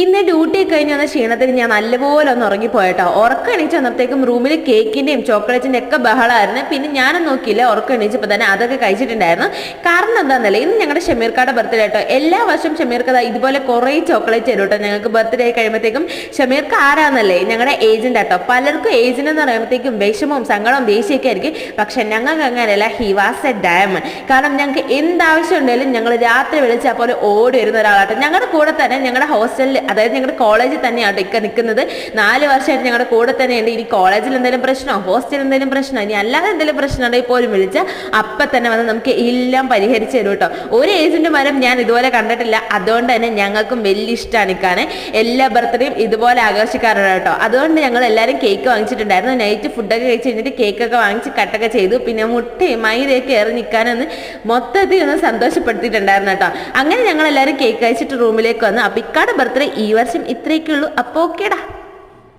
ഇന്ന് ഡ്യൂട്ടി കഴിഞ്ഞ് വന്ന ക്ഷീണത്തിൽ ഞാൻ നല്ലപോലെ ഒന്ന് ഉറങ്ങിപ്പോയട്ടോ. ഉറക്കം എണീച്ച് വന്നപ്പോഴത്തേക്കും റൂമിൽ കേക്കിന്റെയും ചോക്ലേറ്റിന്റെ ഒക്കെ ബഹളമായിരുന്നു പിന്നെ ഞാനും നോക്കിയില്ല ഉറക്കം എണീച്ചപ്പോൾ തന്നെ അതൊക്കെ കഴിച്ചിട്ടുണ്ടായിരുന്നു. കാരണം എന്താണെന്നല്ലേ ഇന്ന് ഞങ്ങളുടെ ഷമീർക്കാടെ ബർത്ത്ഡേ കേട്ടോ എല്ലാ വർഷവും ഷമീർക്കഥ ഇതുപോലെ കുറേ ചോക്ലേറ്റ് തരും കേട്ടോ ഞങ്ങൾക്ക് ബർത്ത്ഡേ കഴിയുമ്പോഴത്തേക്കും ഷമീർക്ക് ആരാന്നല്ലേ? ഞങ്ങളുടെ ഏജന്റ് കേട്ടോ പലർക്കും ഏജന്റ് എന്ന് പറയുമ്പോഴത്തേക്കും വിഷമവും സങ്കടവും ദേഷ്യമൊക്കെ ആയിരിക്കും. പക്ഷെ ഞങ്ങൾക്ക് അങ്ങനെയല്ല ഹി വാസ് എ ഡയമണ്ട് കാരണം ഞങ്ങൾക്ക് എന്താവശ്യം ഉണ്ടെങ്കിലും ഞങ്ങൾ രാത്രി വിളിച്ചാൽ പോലെ ഓടി വരുന്ന ഒരാളാട്ടോ. ഞങ്ങളുടെ കൂടെ തന്നെ ഞങ്ങളുടെ ഹോസ്റ്റലിൽ അതായത് ഞങ്ങളുടെ കോളേജിൽ തന്നെയാണ് ഇക്ക നിൽക്കുന്നത് നാല് വർഷമായിട്ട് ഞങ്ങളുടെ കൂടെ തന്നെയുണ്ട്. ഇനി കോളേജിൽ എന്തെങ്കിലും പ്രശ്നമോ ഹോസ്റ്റലിൽ എന്തെങ്കിലും പ്രശ്നമോ ഇനി അല്ലാതെ എന്തെങ്കിലും പ്രശ്നം ഉണ്ടെങ്കിൽ പോലും വിളിച്ചാൽ അപ്പം തന്നെ വന്ന് നമുക്ക് എല്ലാം പരിഹരിച്ചു തരും കേട്ടോ. ഒരു ഏജന്റ് മരം ഞാൻ ഇതുപോലെ കണ്ടിട്ടില്ല. അതുകൊണ്ട് തന്നെ ഞങ്ങൾക്കും വലിയ ഇഷ്ടമാണ് ഇക്കാണ് എല്ലാ ബർത്ത്ഡേയും ഇതുപോലെ ആഘോഷിക്കാറുണ്ട് കേട്ടോ. അതുകൊണ്ട് ഞങ്ങൾ എല്ലാവരും കേക്ക് വാങ്ങിച്ചിട്ടുണ്ടായിരുന്നു. നൈറ്റ് ഫുഡൊക്കെ കഴിച്ച് കഴിഞ്ഞിട്ട് കേക്കൊക്കെ വാങ്ങിച്ച് കട്ടൊക്കെ ചെയ്തു. പിന്നെ മുട്ടയും മൈദയൊക്കെ ഏറി നിൽക്കാനൊന്ന് മൊത്തത്തിൽ ഒന്ന് സന്തോഷപ്പെടുത്തിയിട്ടുണ്ടായിരുന്നു കേട്ടോ. അങ്ങനെ ഞങ്ങൾ എല്ലാവരും കേക്ക് കഴിച്ചിട്ട് റൂമിലേക്ക് വന്നു. അപ്പം ഇക്കാട് ബർത്ത്ഡേ ഈ വർഷം ഇത്രയൊക്കെ ഉള്ളൂ അപ്പോൾ ഓക്കേടാ.